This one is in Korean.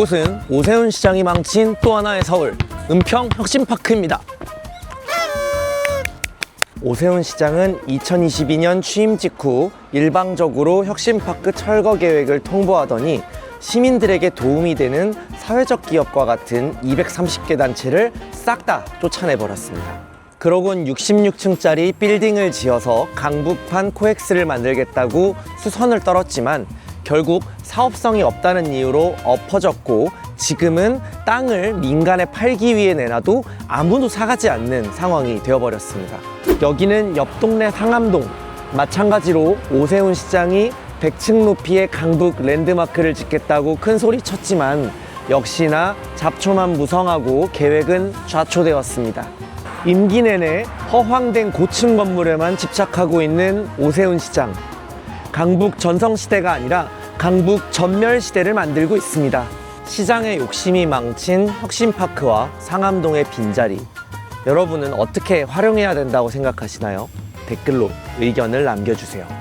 이곳은 오세훈 시장이 망친 또 하나의 서울 은평 혁신파크입니다. 오세훈 시장은 2022년 취임 직후 일방적으로 혁신파크 철거 계획을 통보하더니 시민들에게 도움이 되는 사회적 기업과 같은 230개 단체를 싹 다 쫓아내버렸습니다. 그러곤 66층짜리 빌딩을 지어서 강북판 코엑스를 만들겠다고 수선을 떨었지만 결국 사업성이 없다는 이유로 엎어졌고 지금은 땅을 민간에 팔기 위해 내놔도 아무도 사가지 않는 상황이 되어버렸습니다. 여기는 옆 동네 상암동. 마찬가지로 오세훈 시장이 100층 높이의 강북 랜드마크를 짓겠다고 큰 소리 쳤지만 역시나 잡초만 무성하고 계획은 좌초되었습니다. 임기 내내 허황된 고층 건물에만 집착하고 있는 오세훈 시장. 강북 전성시대가 아니라 강북 전멸시대를 만들고 있습니다. 시장의 욕심이 망친 혁신파크와 상암동의 빈자리. 여러분은 어떻게 활용해야 된다고 생각하시나요? 댓글로 의견을 남겨주세요.